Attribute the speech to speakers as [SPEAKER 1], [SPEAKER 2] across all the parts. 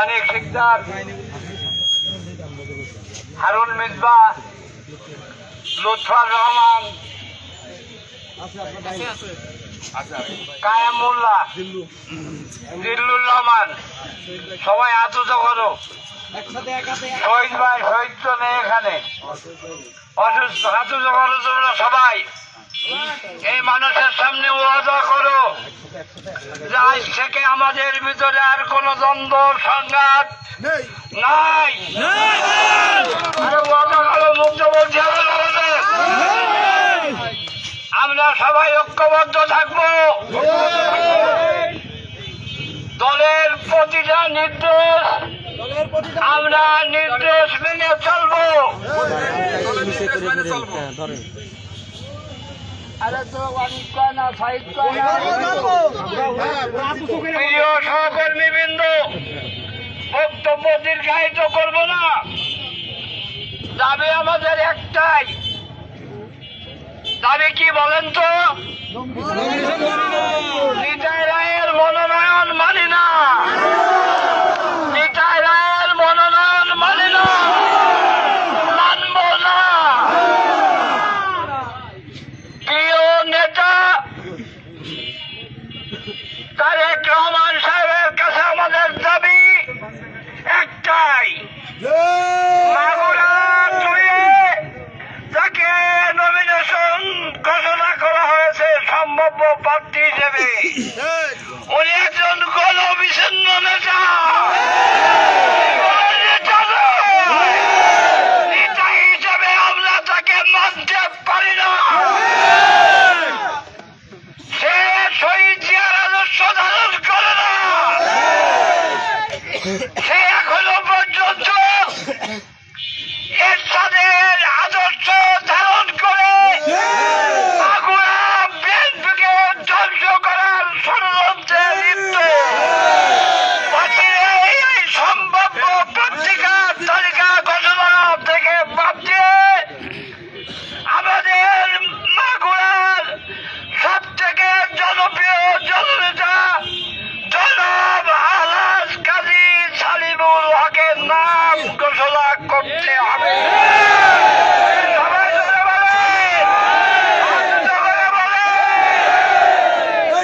[SPEAKER 1] অনেক শিকদার, হারুন মিসবা লুৎফার রহমান, কায়ামুল্লাহ দিল্লুর রহমান, সবাই আতুত করো শহীদ ভাই, শহীদ তো নেই এখানে। অসুস্থ আতুত করো তোমরা সবাই। এই মানুষের সামনে ওয়াজ রাজ থেকে আমাদের ভিতরে আর কোন দ্বন্দ্ব সংঘাত নাই। আমরা সবাই ঐক্যবদ্ধ থাকব। দলের প্রতিটা নির্দেশ আমরা নির্দেশ মেনে চলবো। প্রিয় সহকর্মী বিন্দু বক্তব্য দীর্ঘায়িত করব না। দাবি আমাদের একটাই। দাবি কি বলেন তো? no!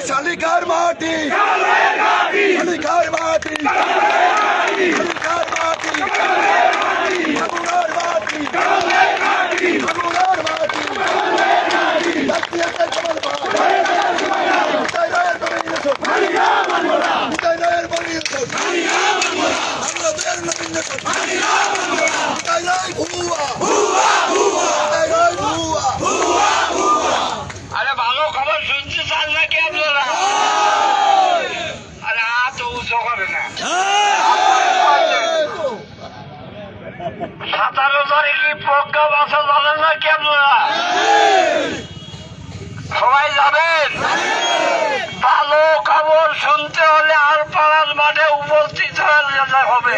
[SPEAKER 2] শালিকার মাটি।
[SPEAKER 1] বাসা যাবেন না কি আপনারা সবাই যাবেন? ভালো খবর শুনতে হলে আর পাড়ার মাঠে উপস্থিত হয়ে যেতে হবে।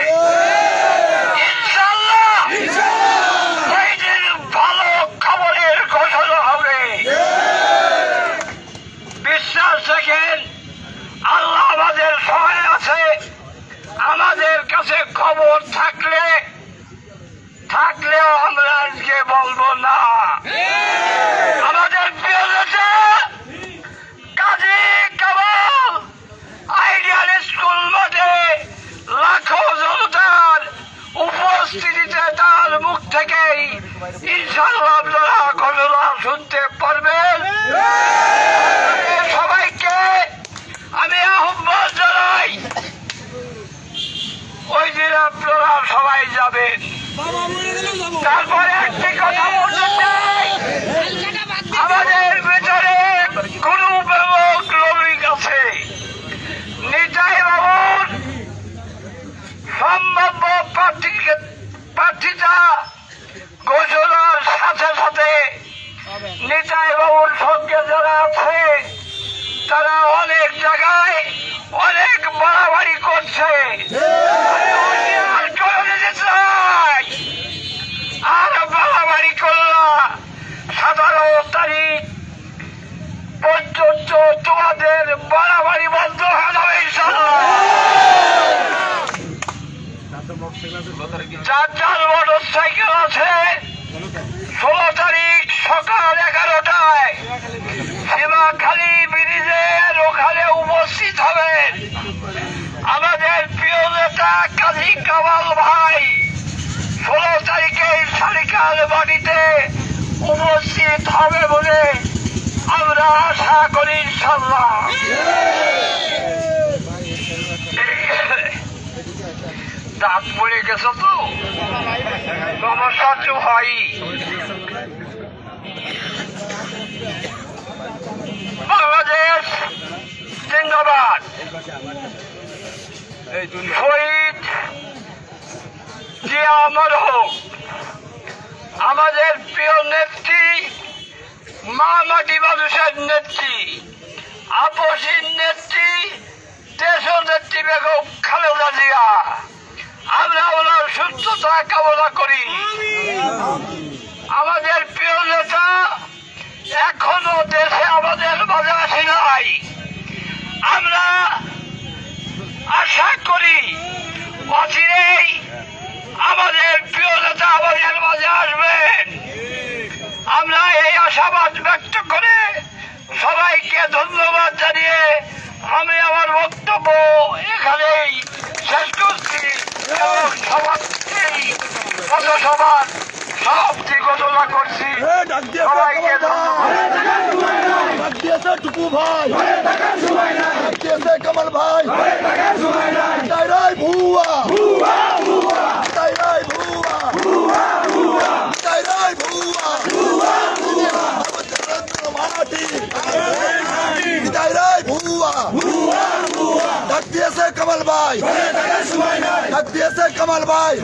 [SPEAKER 1] তার মুখ থেকেই ইনশাল্লাহ আপনারা ঘটনা শুনতে পারবেন সবাইকে আমি আহ্বান জানাই, ওই দিন আপনারা সবাই যাবেন। তারপরে একটি কথা বলতে চাই। গাজী কামাল ভাই। ষোলো তারিখে শালিকার বাড়িতে উপস্থিত হবে বলে আমরা আশা করি ইনশাল্লাহ দাঁত পড়ে গেছে তো। সমস্যা তো বাংলাদেশ জিন্দাবাদ। জিয়া অমর হোক। আমাদের প্রিয় নেত্রী মা মাটি মানুষের নেত্রী আপসীর নেত্রী দেশ নেত্রী বেগম খালেদা জিয়া। আমরা ওনার সুস্থতা কামনা করি। আমাদের আসবেন আমরা এই আশাবাদ ব্যক্ত করে সবাইকে ধন্যবাদ জানিয়ে আমি আমার বক্তব্য এখানেই শেষ করছি। এবং সবাই পথসভার সমাপ্তি ঘোষণা করছি। সবাইকে
[SPEAKER 2] টুকু ভাই। কমল ভাই। ভুয়া তাই রাই ভুয়া তাই রাই ভুয়া রামচন্দ্র মাটি তাই রাই ভুয়া ডাক দিয়েছে কমল ভাই। ডাক দিয়েছে কমল ভাই।